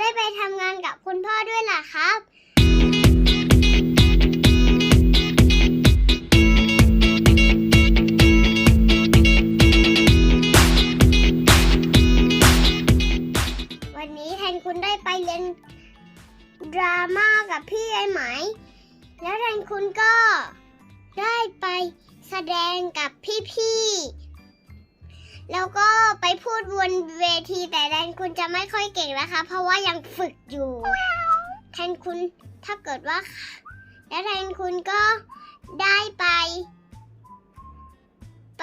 ได้ไปทำงานกับคุณพ่อด้วยล่ะครับวันนี้แทนคุณได้ไปเรียนดราม่ากับพี่ไอ้ไหม แล้วแทนคุณก็ได้ไปแสดงกับพี่ๆ แล้วก็ไปพูดบนเวทีแต่แทนคุณจะไม่ค่อยเก่งนะคะ เพราะว่ายังฝึกอยู่แทนคุณถ้าเกิดว่า แล้วแทนคุณก็ได้ไป ไป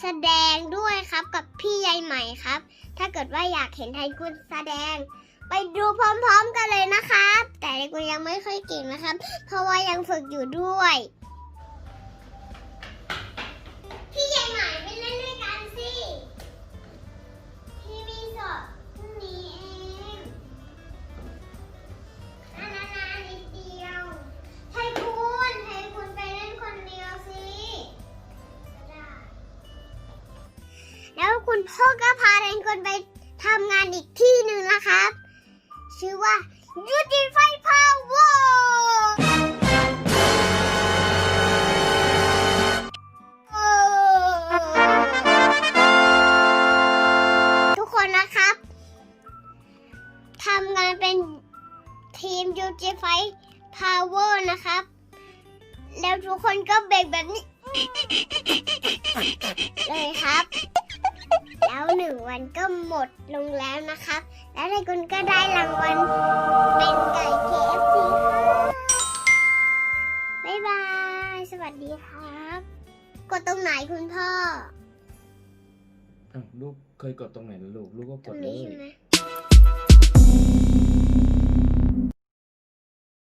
แสดงด้วยครับกับพี่ใยใหม่ครับ ถ้าเกิดว่าอยากเห็นแทนคุณแสดง ไปดูพร้อมๆกันเลยนะครับ แต่แทนคุณยังไม่ค่อยเก่งนะครับ เพราะว่ายังฝึกอยู่ด้วย คุณพ่อก็พาเรนคนไปทำงานอีกที่หนึ่งนะครับ ชื่อว่ายูจิไฟพาวเวอร์ทุกคนนะครับทำงานเป็นทีมยูจิไฟพาวเวอร์นะครับ แล้วทุกคนก็เบรกแบบนี้ เลยครับ แล้วหนึ่งวันก็หมดลงแล้วนะครับ แล้วนายกุลก็ได้รางวัลเป็นไก่ KFC ครับบ๊ายบาย สวัสดีครับ กดตรงไหนคุณพ่อ อ้าวลูกเคยกดตรงไหนล่ะลูก ลูกก็ตกรงดเลนี้ย ใช่ไหม